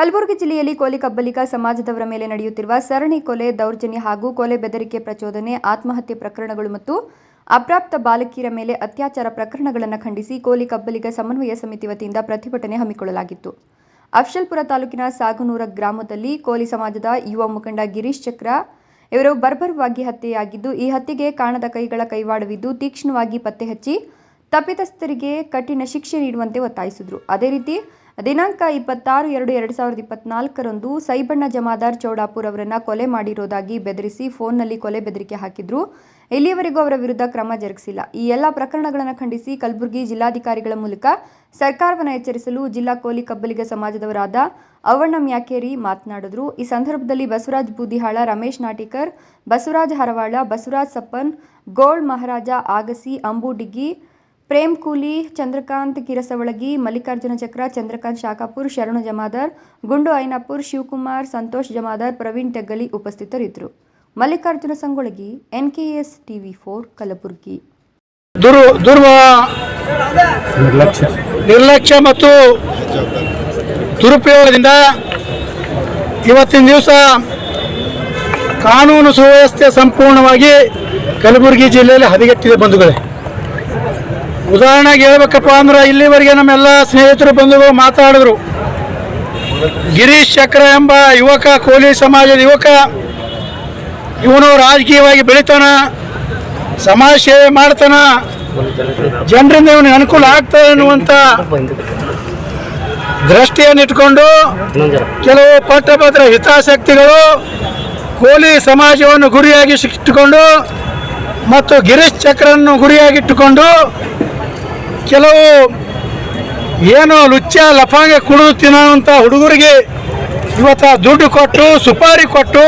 ಕಲಬುರಗಿ ಜಿಲ್ಲೆಯಲ್ಲಿ ಕೋಲಿ ಕಬ್ಬಲಿಗ ಸಮಾಜದವರ ಮೇಲೆ ನಡೆಯುತ್ತಿರುವ ಸರಣಿ ಕೊಲೆ ದೌರ್ಜನ್ಯ ಹಾಗೂ ಕೊಲೆ ಬೆದರಿಕೆ ಪ್ರಚೋದನೆ, ಆತ್ಮಹತ್ಯೆ ಪ್ರಕರಣಗಳು ಮತ್ತು ಅಪ್ರಾಪ್ತ ಬಾಲಕಿಯರ ಮೇಲೆ ಅತ್ಯಾಚಾರ ಪ್ರಕರಣಗಳನ್ನು ಖಂಡಿಸಿ ಕೋಲಿ ಕಬ್ಬಲಿಗ ಸಮನ್ವಯ ಸಮಿತಿ ವತಿಯಿಂದ ಪ್ರತಿಭಟನೆ ಹಮ್ಮಿಕೊಳ್ಳಲಾಗಿತ್ತು. ಅಫ್ಷಲ್ಪುರ ತಾಲೂಕಿನ ಸಾಗುನೂರ ಗ್ರಾಮದಲ್ಲಿ ಕೋಲಿ ಸಮಾಜದ ಯುವ ಮುಖಂಡ ಗಿರೀಶ್ ಚಕ್ರ ಇವರು ಬರ್ಬರವಾಗಿ ಹತ್ಯೆಯಾಗಿದ್ದು, ಈ ಹತ್ಯೆಗೆ ಕಾಣದ ಕೈಗಳ ಕೈವಾಡವಿದ್ದು ತೀಕ್ಷ್ಣವಾಗಿ ಪತ್ತೆ ಹಚ್ಚಿ ತಪ್ಪಿತಸ್ಥರಿಗೆ ಕಠಿಣ ಶಿಕ್ಷೆ ನೀಡುವಂತೆ ಒತ್ತಾಯಿಸಿದರು. ಅದೇ ರೀತಿ ದಿನಾಂಕ ಇಪ್ಪತ್ತಾರು ಎರಡು ಎರಡು ಸಾವಿರದ ಇಪ್ಪತ್ನಾಲ್ಕರಂದು ಸೈಬಣ್ಣ ಜಮಾದಾರ್ ಚೌಡಾಪುರ್ ಅವರನ್ನು ಕೊಲೆ ಮಾಡಿರೋದಾಗಿ ಬೆದರಿಸಿ ಫೋನ್ನಲ್ಲಿ ಕೊಲೆ ಬೆದರಿಕೆ ಹಾಕಿದ್ರು. ಇಲ್ಲಿಯವರೆಗೂ ಅವರ ವಿರುದ್ಧ ಕ್ರಮ ಜರುಗಿಸಿಲ್ಲ. ಈ ಎಲ್ಲ ಪ್ರಕರಣಗಳನ್ನು ಖಂಡಿಸಿ ಕಲಬುರಗಿ ಜಿಲ್ಲಾಧಿಕಾರಿಗಳ ಮೂಲಕ ಸರ್ಕಾರವನ್ನು ಎಚ್ಚರಿಸಲು ಜಿಲ್ಲಾ ಕೋಲಿ ಕಬ್ಬಲಿಗ ಸಮಾಜದವರಾದ ಅವಣ್ಣ ಮ್ಯಾಕೇರಿ ಮಾತನಾಡಿದ್ರು. ಈ ಸಂದರ್ಭದಲ್ಲಿ ಬಸವರಾಜ್ ಬೂದಿಹಾಳ, ರಮೇಶ್ ನಾಟಿಕರ್, ಬಸವರಾಜ್ ಹರವಾಳ, ಬಸವರಾಜ್ ಸಪ್ಪನ್, ಗೋಳ್ ಮಹಾರಾಜ, ಆಗಸಿ ಅಂಬುಡಿಗಿ ಪ್ರೇಮ್ ಕೂಲಿ ಚಂದ್ರಕಾಂತ್ ಕಿರಸವಳಗಿ ಮಲ್ಲಿಕಾರ್ಜುನ ಚಕ್ರ ಚಂದ್ರಕಾಂತ್ ಶಾಖಾಪುರ್ ಶರಣು ಜಮಾದಾರ್ ಗುಂಡು ಐನಾಪುರ್ ಶಿವಕುಮಾರ್ ಸಂತೋಷ್ ಜಮಾದಾರ್ ಪ್ರವೀಣ್ ತೆಗ್ಗಲಿ ಉಪಸ್ಥಿತರಿದ್ದರು. Mallikarjuna Sangolagi S TV for Kalaburagi. ನಿರ್ಲಕ್ಷ್ಯ ಮತ್ತು ದುರುಪಯೋಗದಿಂದ ಇವತ್ತಿನ ದಿವಸ ಕಾನೂನು ಸುವ್ಯವಸ್ಥೆ ಸಂಪೂರ್ಣವಾಗಿ ಕಲಬುರಗಿ ಜಿಲ್ಲೆಯಲ್ಲಿ ಹದಗೆಟ್ಟಿದೆ ಬಂಧುಗಳೇ. ಉದಾಹರಣೆಗೆ ಹೇಳ್ಬೇಕಪ್ಪ ಅಂದ್ರೆ ಇಲ್ಲಿವರೆಗೆ ನಮ್ಮೆಲ್ಲ ಸ್ನೇಹಿತರು ಬಂಧುಗಳು ಮಾತಾಡಿದ್ರು. ಗಿರೀಶ್ ಚಕ್ರ ಎಂಬ ಯುವಕ, ಕೋಲಿ ಸಮಾಜದ ಯುವಕ. ಇವನು ರಾಜಕೀಯವಾಗಿ ಬೆಳಿತಾನ, ಸಮಾಜ ಸೇವೆ ಮಾಡ್ತಾನ. ಜನರಿಂದ ಇವನಿಗೆ ಅನುಕೂಲ ಆಗ್ತದೆ ಅನ್ನುವಂತ ದೃಷ್ಟಿಯನ್ನು ಇಟ್ಕೊಂಡು ಕೆಲವು ಪಟ್ಟಭದ್ರ ಹಿತಾಸಕ್ತಿಗಳು ಕೋಲಿ ಸಮಾಜವನ್ನು ಗುರಿಯಾಗಿ ಇಟ್ಟುಕೊಂಡು ಮತ್ತು ಗಿರೀಶ್ ಚಕ್ರನ್ನು ಗುರಿಯಾಗಿಟ್ಟುಕೊಂಡು ಕೆಲವು ಏನು ಲುಚ್ಚ ಲಫಾಂಗೆ ಕುಡಿದು ತಿನ್ನುವಂತ ಹುಡುಗರಿಗೆ ಇವತ್ತು ದುಡ್ಡು ಕೊಟ್ಟು, ಸುಪಾರಿ ಕೊಟ್ಟು,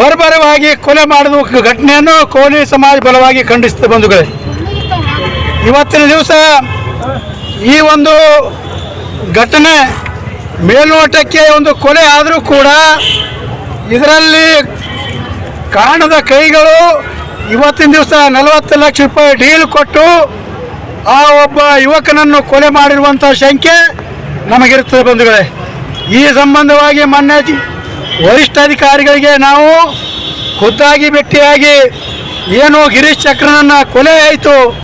ಬರ್ಬರವಾಗಿ ಕೊಲೆ ಮಾಡಿದ ಘಟನೆಯನ್ನು ಕೋಲಿ ಸಮಾಜ ಬಲವಾಗಿ ಖಂಡಿಸ್ತಾ ಬಂಧುಗಳೇ. ಇವತ್ತಿನ ದಿವಸ ಈ ಒಂದು ಘಟನೆ ಮೇಲ್ನೋಟಕ್ಕೆ ಒಂದು ಕೊಲೆ ಆದರೂ ಕೂಡ ಇದರಲ್ಲಿ ಕಾಣದ ಕೈಗಳು ಇವತ್ತಿನ ದಿವಸ ನಲವತ್ತು ಲಕ್ಷ ರೂಪಾಯಿ ಡೀಲ್ ಕೊಟ್ಟು ಆ ಒಬ್ಬ ಯುವಕನನ್ನು ಕೊಲೆ ಮಾಡಿರುವಂಥ ಶಂಕೆ ನಮಗಿರುತ್ತದೆ ಬಂಧುಗಳೇ. ಈ ಸಂಬಂಧವಾಗಿ ಮೊನ್ನೆ ವರಿಷ್ಠಾಧಿಕಾರಿಗಳಿಗೆ ನಾವು ಖುದ್ದಾಗಿ ಭೇಟಿಯಾಗಿ ಏನು ಗಿರೀಶ್ ಚಕ್ರನನ್ನ ಕೊಲೆ ಆಯಿತು.